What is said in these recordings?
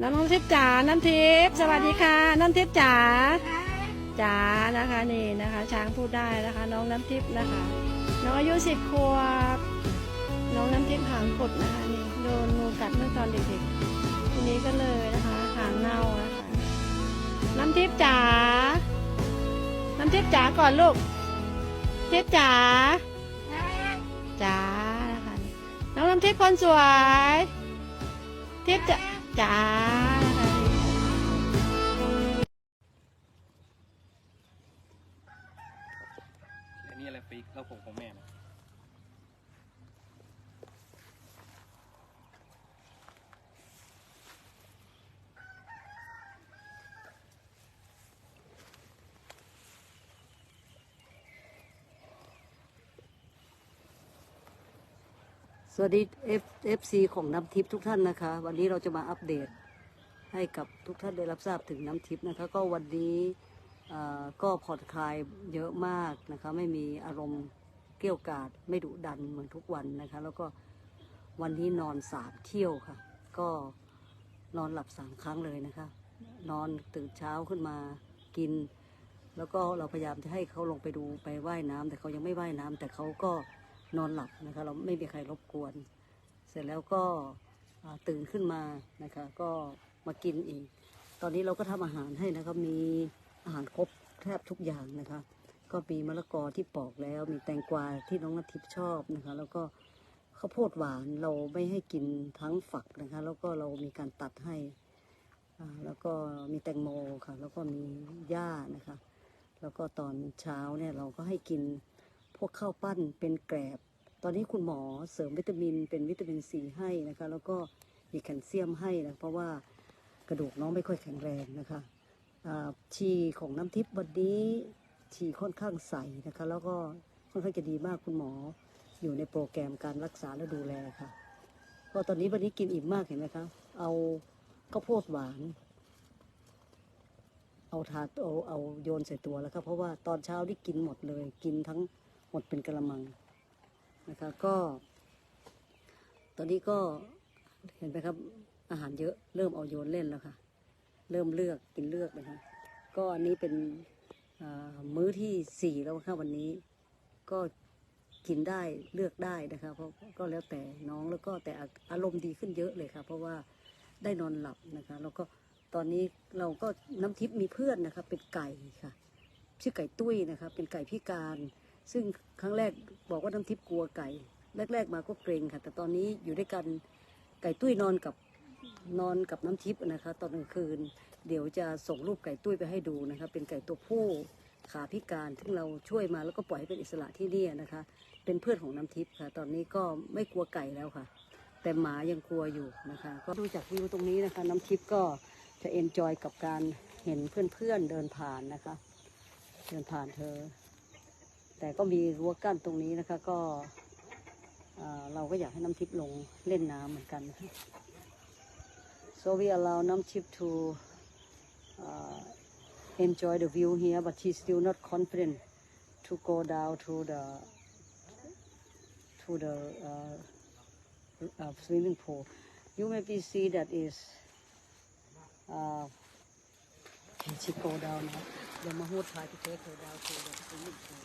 น้องน้ำทิพย์จ๋า น้ำทิพย์สวัสดีค่ะ น้ำทิพย์จ๋า จ๋านะคะนี่นะคะ ช้างพูดได้นะคะ น้องน้ำทิพย์นะคะ น้องอายุสิบขวบ น้องน้ำทิพย์หางกดนะคะนี่โดนงูกัดเมื่อตอนเด็กๆทีนี้ก็เลยนะคะหางเน่านะคะน้ำทิพย์จ๋า น้ำทิพย์จ๋าก่อนลูก ทิพย์จ๋า จ๋านะคะ น้องน้ำทิพย์คนสวย ทิพย์จ๋าจ๋านะคะ อันนี้อะไรปีกแล้วผมของแม่นะ สวัสดี F FC ของน้ำทิพย์ทุกท่านนะคะ วันนี้เราจะมาอัปเดตให้กับทุกท่านได้รับทราบถึงน้ำทิพย์นะคะ ก็วันนี้ก็ผ่อนคลายเยอะมากนะคะ ไม่มีอารมณ์เกี้ยวกาดไม่ดุดันเหมือนทุกวันนะคะ แล้วก็วันนี้นอนสามเที่ยวค่ะ ก็นอนหลับสามครั้งเลยนะคะ นอนตื่นเช้าขึ้นมากิน แล้วก็เราพยายามจะให้เขาลงไปดูไปว่ายน้ำแต่เขายังไม่ว่ายน้ำแต่เขาก็ นอนหลับนะคะ เราไม่มีใครรบกวน เสร็จแล้วก็ตื่นขึ้นมานะคะ ก็มากินอีก ตอนนี้เราก็ทำอาหารให้นะคะมีอาหารครบแทบทุกอย่างนะคะ ก็มีมะละกอที่ปอกแล้ว มีแตงกวาที่น้องนาทิพย์ชอบนะคะ แล้วก็ข้าวโพดหวานเราไม่ให้กินทั้งฝักนะคะ แล้วก็เรามีการตัดให้แล้วก็มีแตงโมค่ะ แล้วก็มีหญ้านะคะ แล้วก็ตอนเช้าเนี่ยเราก็ให้กิน พวกข้าวปั้นเป็นแกลบ ตอนนี้คุณหมอเสริมวิตามินเป็นวิตามินซีให้นะคะ แล้วก็มีแคลเซียมให้นะเพราะว่ากระดูกน้องไม่ค่อยแข็งแรงนะคะอ่ของน้ำทิพย์วันนี้ชีค่อนข้างใสนะคะ แล้วก็ค่อนข้างจะดีมากคุณหมออยู่ในโปรแกรมการรักษาและดูแลค่ะก็ตอนนี้วันนี้กินอิ่มมากเห็นไหมคะ เอาข้าวโพดหวาน เอาทาเอาเอาโยนใส่ตัวแล้วครับเพราะว่าตอนเช้าที่กินหมดเลย กินทั้ง หมดเป็นกระมังนะคะก็ ตอนนี้ก็เห็นไหมครับ อาหารเยอะเริ่มเอาโยนเล่นแล้วค่ะ เริ่มเลือกกินเลือกนะคะก็อันนี้เป็นมื้อที่สี่แล้วค่ะวันนี้ ก็กินได้เลือกได้นะคะเพราะก็แล้วแต่น้องแล้วก็แต่อาอารมณ์ดีขึ้นเยอะเลยค่ะ เพราะว่าได้นอนหลับนะคะ แล้วก็ตอนนี้เราก็น้ำทิพย์มีเพื่อนนะคะ เป็นไก่ค่ะ ชื่อไก่ตุ้ยนะคะ เป็นไก่พิการ ซึ่งครั้งแรกบอกว่าน้ำทิพย์กลัวไก่ แรก ๆ มาก็เกรงค่ะ แต่ตอนนี้อยู่ด้วยกันไก่ตุ้ยนอนกับนอนกับน้ำทิพย์นะคะ ตอนกลางคืน เดี๋ยวจะส่งรูปไก่ตุ้ยไปให้ดูนะคะ เป็นไก่ตัวผู้ขาพิการที่งเราช่วยมาแล้วก็ปล่อยให้เป็นอิสระที่นี่นะคะ เป็นเพื่อนของน้ำทิพย์ค่ะ ตอนนี้ก็ไม่กลัวไก่แล้วค่ะ แต่หมายังกลัวอยู่นะคะ ก็ดูจากวิวตรงนี้นะคะ น้ำทิพย์ก็จะเอนจอยกับการเห็นเพื่อนๆเดินผ่านนะคะ เดินผ่านเธอ แต่ก็มีรั้วกั้นตรงนี้นะคะ ก็เราก็อยากให้น้ำทิพย์ลงเล่นน้ำเหมือนกันนะคะ so we allow น้ำทิพย์ to uh, enjoy the view here but she's still not confident to go down to the to the uh, uh, swimming pool you maybe see that is uh, she go down now the Mahmoud try to take her down to the swimming pool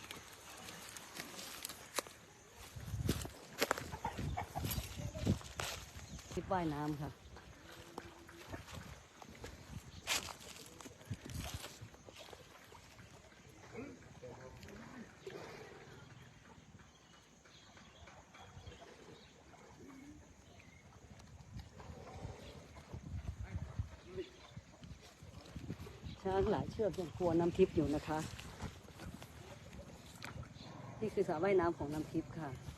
ว่ายน้ำค่ะ ช้างหลายเชือกยังกลัวน้ำทิพย์อยู่นะคะ นี่คือสระว่ายน้ำของน้ำทิพย์ค่ะ